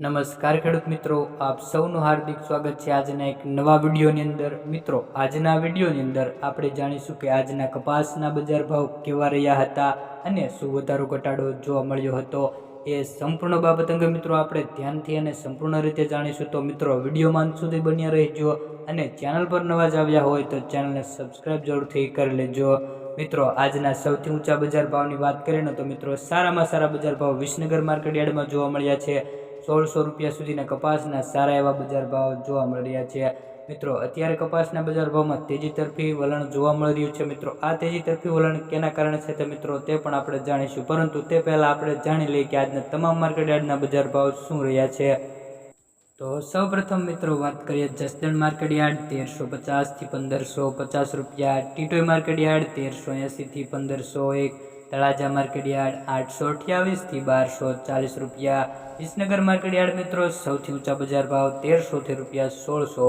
નમસ્કાર ખેડૂત મિત્રો, આપ સૌનું હાર્દિક સ્વાગત છે આજના એક નવા વિડીયોની અંદર. મિત્રો, આજના વિડીયોની અંદર આપણે જાણીશું કે આજના કપાસના બજાર ભાવ કેવા રહ્યા હતા અને શું વધારો ઘટાડો જોવા મળ્યો હતો એ સંપૂર્ણ બાબત અંગે મિત્રો આપણે ધ્યાનથી અને સંપૂર્ણ રીતે જાણીશું. તો મિત્રો વિડીયોમાં સુધી બન્યા રહેજો અને ચેનલ પર નવા જ આવ્યા હોય તો ચેનલને સબસ્ક્રાઈબ જરૂરથી કરી લેજો. મિત્રો, આજના સૌથી ઊંચા બજાર ભાવની વાત કરીએ ને તો મિત્રો, સારામાં સારા બજાર ભાવ વિસનગર માર્કેટ યાર્ડમાં જોવા મળ્યા છે. સોળસો રૂપિયા સુધીના કપાસના સારા એવા બજાર ભાવ જોવા મળી રહ્યા છે. મિત્રો, અત્યારે કપાસના બજાર ભાવમાં તેજી તરફી વલણ જોવા મળી રહ્યું છે. મિત્રો, આ તેજી તરફી વલણ કેના કારણે છે તે મિત્રો, તે પણ આપણે જાણીશું. પરંતુ તે પહેલાં આપણે જાણી લઈએ કે આજના તમામ માર્કેટ યાર્ડના બજાર ભાવ શું રહ્યા છે. તો સૌપ્રથમ મિત્રો, વાત કરીએ જસદણ માર્કેટ યાર્ડ તેરસો પચાસથી પંદરસો પચાસ રૂપિયા ટીટોઈ માર્કેટ યાર્ડ તેરસો એંસીથી પંદરસો એક તળાજા માર્કેટ યાર્ડ આઠસો અઠ્યાવીસથી બારસો ચાલીસ રૂપિયા. વિસનગર માર્કેટ યાર્ડ મિત્રો સૌથી ઊંચા બજાર ભાવ તેરસોથી રૂપિયા સોળસો.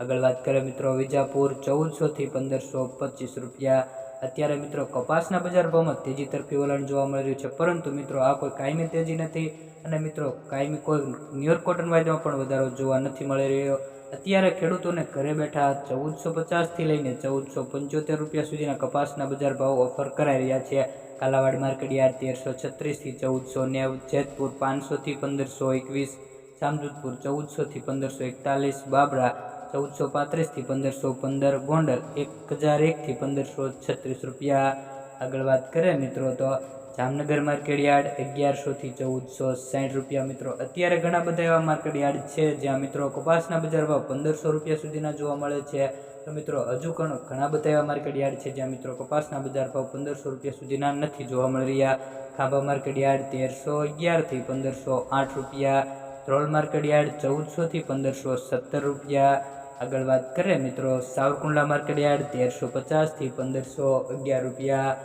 આગળ વાત કરીએ મિત્રો વિજાપુર ચૌદસોથી પંદરસો પચીસ રૂપિયા. અત્યારે મિત્રો કપાસના બજાર ભાવમાં તેજી તરફી વલણ જોવા મળી રહ્યું છે, પરંતુ મિત્રો આ કોઈ કાયમી તેજી નથી અને મિત્રો કાયમી કોઈ ન્યુયોર્ક કોટન વાયદામાં પણ વધારો જોવા નથી મળી રહ્યો. અત્યારે ખેડૂતોને ઘરે બેઠા ચૌદસો પચાસથી લઈને ચૌદસો પંચોતેર રૂપિયા સુધીના કપાસના બજાર ભાવ ઓફર કરાઈ રહ્યા છે. કાલાવાડ માર્કડિયાર તેરસો છત્રીસથી ચૌદસો નેવું, જેતપુર પાંચસોથી પંદરસો એકવીસ, જામજોધપુર ચૌદસોથી પંદરસો એકતાલીસ, બાબરા ચૌદસો પાંત્રીસથી પંદરસો પંદર, ગોંડલ એક હજાર એકથી પંદરસો છત્રીસ રૂપિયા. આગળ વાત કરીએ મિત્રો તો જામનગર માર્કેટ યાર્ડ અગિયારસોથી ચૌદસો સાઠ રૂપિયા મિત્રો. અત્યારે ઘણા બધા એવા માર્કેટ યાર્ડ છે જ્યાં મિત્રો કપાસના બજાર ભાવ પંદરસો રૂપિયા સુધીના જોવા મળે છે. તો મિત્રો, હજુ પણ ઘણા બધા એવા માર્કેટ યાર્ડ છે જ્યાં મિત્રો કપાસના બજાર ભાવ પંદરસો રૂપિયા સુધીના નથી જોવા મળી રહ્યા. ખાંભા માર્કેટ યાર્ડ તેરસો અગિયારથી પંદરસો આઠ રૂપિયા. ધ્રોલ માર્કેટ યાર્ડ ચૌદસોથી પંદરસો સત્તર રૂપિયા. આગળ વાત કરીએ મિત્રો, સાવરકુંડલા માર્કેટ યાર્ડ તેરસો પચાસથી પંદરસો અગિયાર રૂપિયા.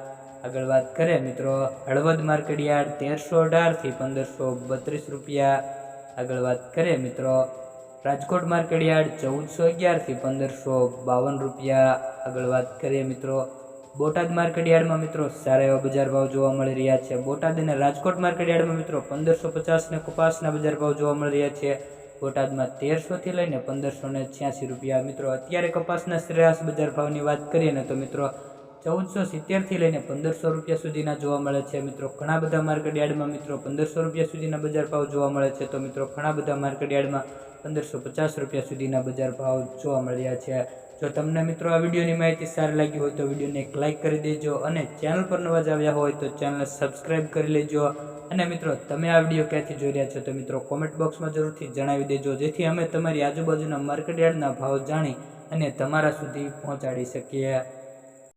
આગળ વાત કરીએ મિત્રો, હળવદ માર્કેટ યાર્ડ તેરસો અઢારથી પંદરસો બત્રીસ રૂપિયા. આગળ વાત કરીએ મિત્રો રાજકોટ માર્કેટ યાર્ડ ચૌદસો અગિયારથી પંદરસો બાવન રૂપિયા. આગળ વાત કરીએ મિત્રો, બોટાદ માર્કેટ યાર્ડમાં મિત્રો સારા એવા બજાર ભાવ જોવા મળી રહ્યા છે. બોટાદ અને રાજકોટ માર્કેટ યાર્ડમાં મિત્રો પંદરસો પચાસને કપાસના બજાર ભાવ જોવા મળી રહ્યા છે. બોટાદમાં તેરસોથી લઈને પંદરસો ને છ્યાસી રૂપિયા મિત્રો. અત્યારે કપાસના શ્રેયાસ બજાર ભાવની વાત કરીએ ને તો મિત્રો ચૌદસો સિત્તેરથી લઈને પંદરસો રૂપિયા સુધીના જોવા મળે છે. મિત્રો, ઘણા બધા માર્કેટ યાર્ડમાં મિત્રો પંદરસો રૂપિયા સુધીના બજાર ભાવ જોવા મળે છે. તો મિત્રો, ઘણા બધા માર્કેટ યાર્ડમાં પંદરસો પચાસ રૂપિયા સુધીના બજાર ભાવ જોવા મળ્યા છે. જો તમને મિત્રો આ વિડીયોની માહિતી સારી લાગી હોય તો વિડીયોને એક લાઇક કરી દેજો અને ચેનલ પર નવા જ આવ્યા હોય તો ચેનલને સબસ્ક્રાઈબ કરી લેજો. અને મિત્રો, તમે આ વીડિયો ક્યાંથી જોઈ રહ્યા છો તો મિત્રો, કોમેન્ટ બોક્સમાં જરૂરથી જણાવી દેજો, જેથી અમે તમારી આજુબાજુના માર્કેટ યાર્ડના ભાવ જાણી અને તમારા સુધી પહોંચાડી શકીએ.